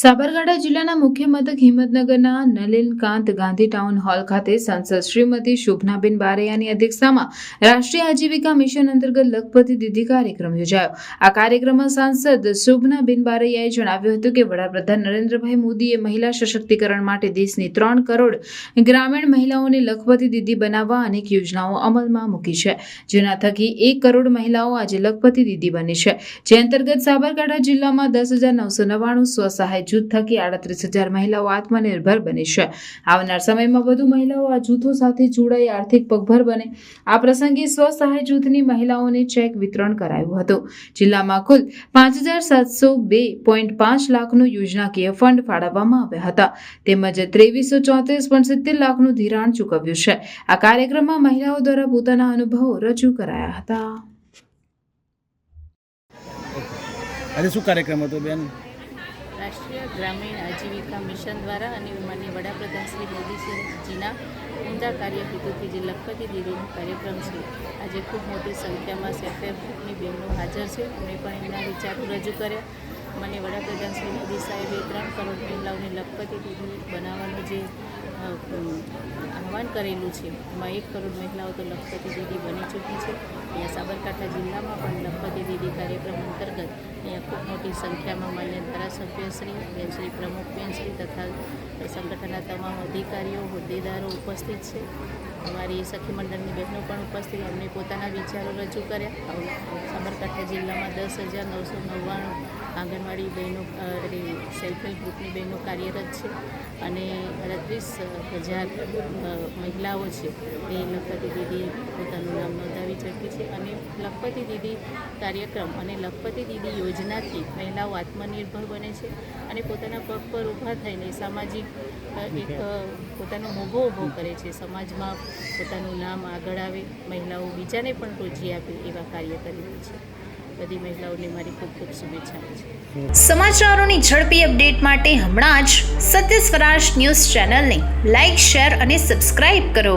સાબરકાંઠા જિલ્લાના મુખ્ય મથક હિંમતનગરના નલિનકાંત ગાંધી ટાઉન હોલ ખાતે સાંસદ શ્રીમતી શોભનાબેન બારૈયાની અધ્યક્ષતામાં રાષ્ટ્રીય આજીવિકા મિશન અંતર્ગત લખપતિ દીદી કાર્યક્રમ યોજાયો. આ કાર્યક્રમમાં સાંસદ શોભનાબેન બારૈયાએ જણાવ્યું હતું કે વડાપ્રધાન નરેન્દ્રભાઈ મોદીએ મહિલા સશક્તિકરણ માટે દેશની ત્રણ કરોડ ગ્રામીણ મહિલાઓને લખપતિ દીદી બનાવવા અનેક યોજનાઓ અમલમાં મૂકી છે. જેના થકી એક કરોડ મહિલાઓ આજે લખપતિ દીદી બની છે. જે અંતર્ગત સાબરકાંઠા જિલ્લામાં દસ હજાર નવસો નવ્વાણું સ્વસહાય જૂથ થકી આડત્રીસ હજાર મહિલાઓ આત્મનિર્ભર બની છે. આવનાર સમયમાં વધુ મહિલાઓ આ જૂથો સાથે જોડાઈ આર્થિક પગભર બને. આ પ્રસંગે સ્વસહાય જૂથની મહિલાઓને ચેક વિતરણ કરાયું હતું. જિલ્લામાં કુલ પાંચ હજાર સાતસો બે પોઈન્ટ પાંચ લાખનું યોજનાકીય ફંડ ફાળવવામાં આવ્યા હતા. તેમજ ત્રેવીસો ચોત્રીસ પોઈન્ટ સિત્તેર લાખનું ધિરાણ ચૂકવ્યું છે. આ કાર્યક્રમમાં મહિલાઓ દ્વારા પોતાના અનુભવો રજૂ કરાયા હતા. આજે શું કાર્યક્રમ હતો બેન? રાષ્ટ્રીય ગ્રામીણ આજીવિકા મિશન દ્વારા અને માનનીય વડાપ્રધાન શ્રી મોદીજીના ઉમદા કાર્ય હેતુથી જે લખપતિ દીદીનો કાર્યક્રમ છે, આજે ખૂબ મોટી સંખ્યામાં સેફેર ગ્રુપની બહેનો હાજર છે. અમે પણ એમના વિચારો રજૂ કર્યા. મને વડાપ્રધાન શ્રી મોદી સાહેબે ત્રણ કરોડ મહિલાઓને લખપતિ દીદી બનાવવાનું જે આહવાન કરેલું છે, એમાં એક કરોડ મહિલાઓ તો લખપતિ દીદી બની ચૂકી છે. અહીંયા સાબરકાંઠા જિલ્લામાં પણ લખપતિ દીદી કાર્યક્રમ અંતર્ગત અહીંયા ખૂબ મોટી સંખ્યામાં માન્ય ધારાસભ્યશ્રી બેનશ્રી પ્રમુખબેનશ્રી તથા સંગઠનના તમામ અધિકારીઓ, હોદ્દેદારો ઉપસ્થિત છે. અમારી સખી મંડળની બહેનો પણ ઉપસ્થિત. અમને પોતાના વિચારો રજૂ કર્યા. સાબરકાંઠા જિલ્લામાં દસ હજાર નવસો નવ્વાણું આંગણવાડી બહેનો સેલ્ફ હેલ્પ ગ્રુપની બહેનો કાર્યરત છે અને અડત્રીસ હજાર મહિલાઓ છે. એ લખપતિ દીદી પોતાનું નામ નોંધાવી ચૂકી છે અને લખપતિ દીદી કાર્યક્રમ અને લખપતિ દીદી યોજનાથી મહિલાઓ આત્મનિર્ભર બને છે અને પોતાના પગ પર ઊભા થઈને સામાજિક એક પોતાનો મોભો ઊભો કરે છે. સમાજમાં પોતાનું નામ આગળ આવે, મહિલાઓ બીજાને પણ રોજી આપે એવા કાર્ય કરી રહી છે. બધી મહિલાઓને મારી ખૂબ ખૂબ શુભેચ્છાઓ છે. સમાચારોની ઝડપી અપડેટ માટે હમણાં જ સત્ય સ્વરાજ ન્યૂઝ ચેનલને લાઇક શેર અને સબસ્ક્રાઇબ કરો.